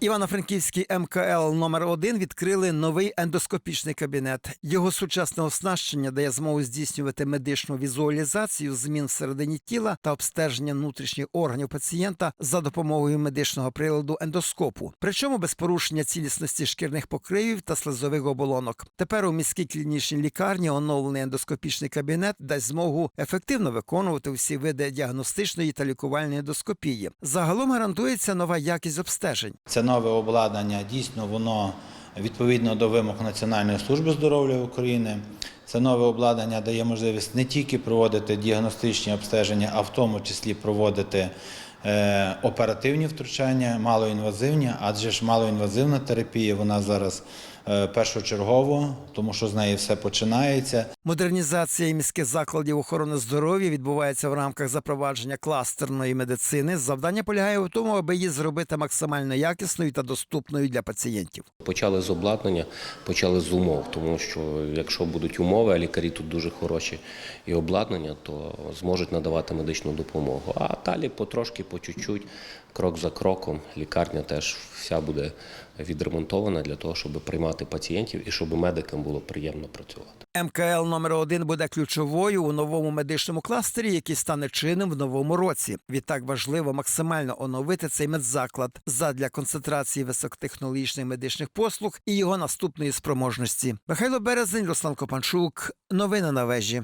Івано-Франківський МКЛ номер 1 відкрили новий ендоскопічний кабінет. Його сучасне оснащення дає змогу здійснювати медичну візуалізацію змін всередині тіла та обстеження внутрішніх органів пацієнта за допомогою медичного приладу ендоскопу, причому без порушення цілісності шкірних покривів та слизових оболонок. Тепер у міській клінічній лікарні оновлений ендоскопічний кабінет дасть змогу ефективно виконувати всі види діагностичної та лікувальної ендоскопії. Загалом гарантується нова якість обстежень. Нове обладнання, дійсно, воно відповідно до вимог Національної служби здоров'я України. Це нове обладнання дає можливість не тільки проводити діагностичні обстеження, а в тому числі проводити е, оперативні втручання, малоінвазивні, адже ж малоінвазивна терапія вона зараз першочергово, тому що з неї все починається. Модернізація міських закладів охорони здоров'я відбувається в рамках запровадження кластерної медицини. Завдання полягає в тому, аби її зробити максимально якісною та доступною для пацієнтів. Почали з обладнання, почали з умов, тому що якщо будуть умови, а лікарі тут дуже хороші і обладнання, то зможуть надавати медичну допомогу. А далі потрошки, по чуть-чуть, крок за кроком, лікарня теж вся буде відремонтована для того, щоб приймати пацієнтів і щоб медикам було приємно працювати. МКЛ номер 1 буде ключовою у новому медичному кластері, який стане чинним в новому році. Відтак важливо максимально оновити цей медзаклад задля концентрації високотехнологічних медичних послуг і його наступної спроможності. Михайло Березень, Руслан Копанчук. Новини на вежі.